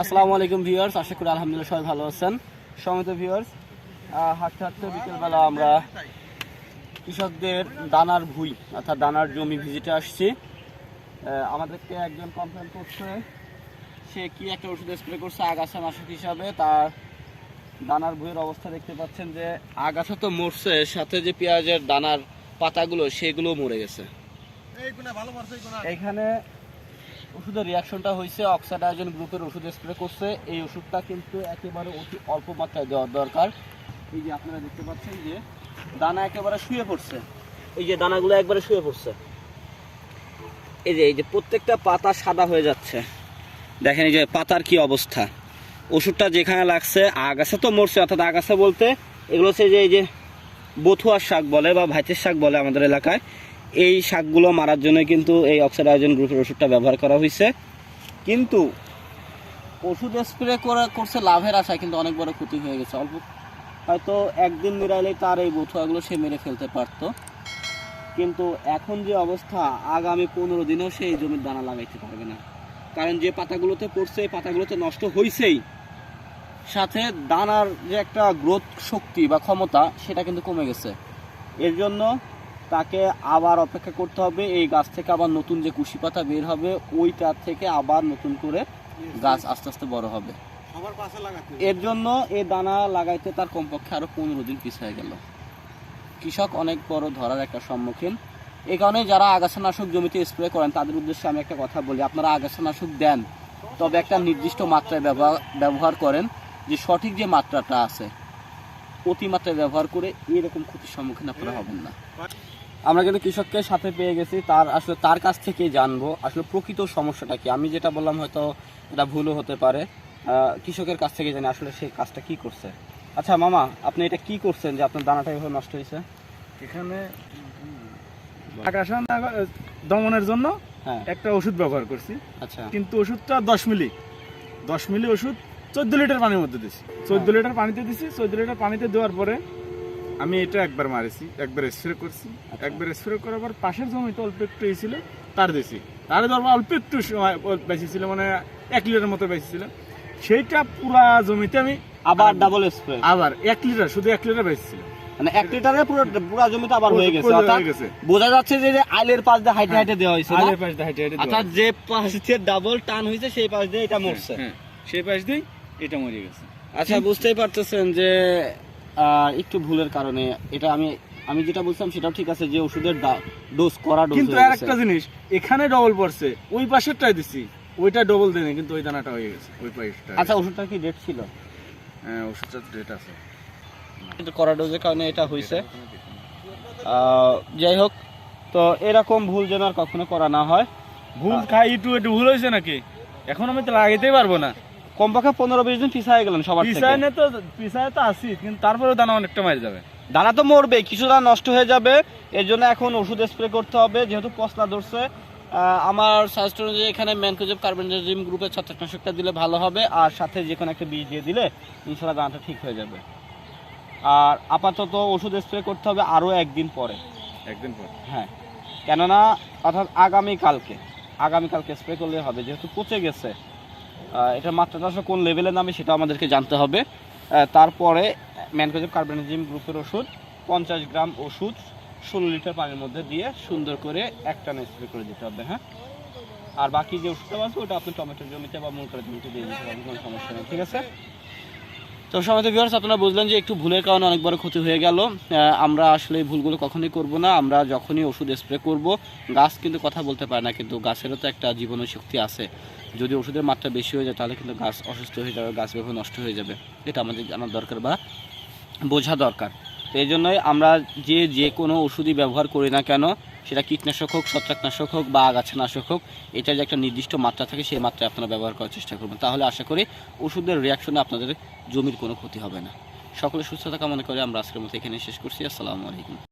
আসসালামু আলাইকুম ভিউয়ার্স আশা করি আলহামদুলিল্লাহ সবাই ভালো আছেন। সমিত ভিউয়ার্স হাঁটতে হাঁটতে বিকেলবেলা আমরা কৃষকদের দানার ভুই অর্থাৎ দানার জমি ভিজিটে আসছি। আমাদেরকে একজন কমপ্লেন করছে সে কি একটা ওষুধ স্প্রে করছে আগাছা নাশক হিসাবে তার দানার ভুঁইয়ের অবস্থা দেখতে পাচ্ছেন যে আগাছা তো মরছে সাথে যে পেঁয়াজের দানার পাতাগুলো সেগুলো মরে গেছে। এখানে ওষুধের রিয়াকশনটা হয়েছে অক্সাডাইজন গ্রুপের ওষুধ স্প্রে করছে। এই ওষুধটা কিন্তু একেবারে অতি অল্প মাত্রায় দেওয়ার দরকার। এই যে আপনারা দেখতে পাচ্ছেন যে দানা একেবারে শুয়ে পড়ছে। এই যে দানাগুলো একবারে শুয়ে পড়ছে। এই যে এই যে প্রত্যেকটা পাতা সাদা হয়ে যাচ্ছে। দেখেন এই যে পাতার কি অবস্থা। ওষুধটা যেখানে লাগছে, আগাছা তো মরছে, অর্থাৎ আগাছা বলতে এগুলো হচ্ছে যে, এই যে বথুয়ার শাক বলে বা ভাইচের শাক বলে আমাদের এলাকায়। এই শাকগুলো মারার জন্য কিন্তু এই অক্সাডাইজন গ্রুপের ওষুধটা ব্যবহার করা হয়েছে। কিন্তু ওষুধ স্প্রে করা করছে লাভের আশায় কিন্তু অনেক বড় ক্ষতি হয়ে গেছে। অল্প হয়তো একদিন মেরাইলে তার এই বথুয়াগুলো সে মেরে ফেলতে পারতো। কিন্তু এখন যে অবস্থা, আগামী পনেরো দিনেও সে এই জমির দানা লাগাইতে পারবে না। কারণ যে পাতাগুলোতে পড়ছে, এই পাতাগুলোতে নষ্ট হয়েছেই সাথে দানার যে একটা গ্রোথ শক্তি বা ক্ষমতা, সেটা কিন্তু কমে গেছে। এর জন্য তাকে আবার অপেক্ষা করতে হবে। এই গাছ থেকে আবার নতুন যে কুশি পাতা বের হবে ওইটা থেকে আবার নতুন করে গাছ আস্তে আস্তে বড় হবে। এর জন্য এই দানা লাগাইতে তার কমপক্ষে আরও পনেরো দিন পিছিয়ে গেল। কৃষক অনেক বড় ধরার একটা সম্মুখীন। এই কারণে যারা আগাছানাশক জমিতে স্প্রে করেন তাদের উদ্দেশ্যে আমি একটা কথা বলি। আপনারা আগাছানাশক দেন তবে একটা নির্দিষ্ট মাত্রায় ব্যবহার ব্যবহার করেন যে সঠিক যে মাত্রাটা আছে। অতিমাত্রায় ব্যবহার করে এরকম ক্ষতির সম্মুখীন আপনারা হবেন না। আমরা কিন্তু কৃষককে সাথে পেয়ে গেছি তার আসলে তার কাছ থেকে জানব আসলে প্রকৃত সমস্যাটা কি? আমি যেটা বললাম হয়তো এটা ভুলও হতে পারে। কৃষকের কাছ থেকে জানি আসলে সেই কাজটা কি করছে। আচ্ছা মামা আপনি এটা কি করছেন যে আপনার দানাটা এভাবে নষ্ট হয়েছে? এখানে আকাশান দমনের জন্য হ্যাঁ। একটা ওষুধ ব্যবহার করছি। আচ্ছা। কিন্তু ওষুধটা দশ মিলি। দশ মিলি ওষুধ চোদ্দ লিটার পানির মধ্যে দিছি। চোদ্দ লিটার পানিতে দিছি চোদ্দ লিটার পানিতে দেওয়ার পরে আমি এটা একবার মারেছি একবার স্প্রে করছি। আচ্ছা। একবার স্প্রে করার পর পাশের জমিতে অল্প একটু ছিল তার দিছি। তার দেওয়ার অল্প একটু বেশি ছিল মানে এক লিটার মতো বেশি ছিল। সেইটা পুরা জমিতে আমি আবার ডাবল স্প্রে আবার এক লিটার শুধু এক লিটার বেশি ছিল। মানে এক লিটারে পুরো পুরো জমিতে আবার হয়ে গেছে অর্থাৎ বোঝা যাচ্ছে যে যে আইলের পাশ দিয়ে হাইটে হাইটে দেওয়া হয়েছে? আগের পাশ দিয়ে হাইটে হাইটে অর্থাৎ যে পাশ দিয়ে ডাবল টান হয়েছে সেই পাশ দিয়ে এটা মরছে। হ্যাঁ, সেই পাশ দিয়ে এটা মরে গেছে। আচ্ছা বুঝতেই পারতেছেন যে একটু ভুলের কারণে এটা আমি আমি যেটা বলছিলাম সেটাও ঠিক আছে যে ওষুধের ডোজ করা ডোজ কিন্তু আর একটা জিনিস এখানে ডবল পড়ছে ওই পাশেরটাই দিছি ওইটা ডবল দেয়নি কিন্তু ওই দানাটা হয়ে গেছে ওই পাশেরটা আচ্ছা ওষুধটা কি ডেট ছিল? হ্যাঁ ওষুধটা ডেট আছে। কিন্তু করা ডোজের কারণে এটা হয়েছে। যাই হোক তো এরকম ভুল যেন আর কখনো করা না হয়। ভুল খাই একটু একটু ভুল হয়েছে নাকি? এখন আমি তো লাগাইতেই পারব না। কমপক্ষে পনেরো বিশ দিন পিছায় গেলেন সবার পিছায় তো পিছায় তো আসি কিন্তু তারপরেও দানা অনেকটা মারি যাবে। দানা তো মরবে কিছু দানা নষ্ট হয়ে যাবে। এর জন্য এখন ওষুধ স্প্রে করতে হবে যেহেতু পশলা ধরছে। আমার সাজেস্ট অনুযায়ী এখানে ম্যানকোজেব কার্বনজাজিম গ্রুপের ছত্রাকনাশকটা দিলে ভালো হবে আর সাথে যে কোনো একটা বীজ দিয়ে দিলে ইনশাল্লাহ দানাটা ঠিক হয়ে যাবে। আর আপাতত ওষুধ স্প্রে করতে হবে আরও একদিন পরে। একদিন পরে। হ্যাঁ। কেননা অর্থাৎ আগামীকালকে আগামীকালকে স্প্রে করলে হবে যেহেতু পচে গেছে। এটার মাত্রাটা আসলে কোন লেভেলে নামে সেটা আমাদেরকে জানতে হবে। তারপরে ম্যানকোজেব কার্বনাজিম গ্রুপের ওষুধ, পঞ্চাশ গ্রাম ওষুধ, ষোলো লিটার পানির মধ্যে দিয়ে সুন্দর করে একটানা স্প্রে করে দিতে হবে হ্যাঁ? আর বাকি যে ওষুধটা আছে, ওটা আপনি টমেটোর জমিতে বা মূল জমিতে দিয়ে দিতে পারবেন কোনো সমস্যা নেই, ঠিক আছে? তো সময় ভিউয়ার্স আপনারা বুঝলেন যে একটু ভুলের কারণে অনেক বড় ক্ষতি হয়ে গেল। আমরা আসলে এই ভুলগুলো কখনোই করব না, আমরা যখনই ওষুধ স্প্রে করব, গাছ কিন্তু কথা বলতে পারে না, কিন্তু গাছেরও তো একটা জীবনের শক্তি আছে। যদি ওষুধের মাত্রা বেশি হয়ে যায়, তাহলে কিন্তু গাছ অসুস্থ হয়ে যাবে, গাছ ব্যবহার নষ্ট হয়ে যাবে। এটা আমাদের জানার দরকার বা বোঝা দরকার। তো এই জন্যই আমরা যে যে কোনো ওষুধই ব্যবহার করি না কেন সেটা কীটনাশক হোক, ছত্রাকনাশক হোক বা আগাছানাশক হোক, এটার যে একটা নির্দিষ্ট মাত্রা থাকে সেই মাত্রায় আপনারা ব্যবহার করার চেষ্টা করবেন। তাহলে আশা করি ওষুধের রিয়াকশনে আপনাদের জমির কোনো ক্ষতি হবে না। সকলে সুস্থতা কামনা করে আমরা আজকের মতো এখানে শেষ করছি। আসসালামু আলাইকুম।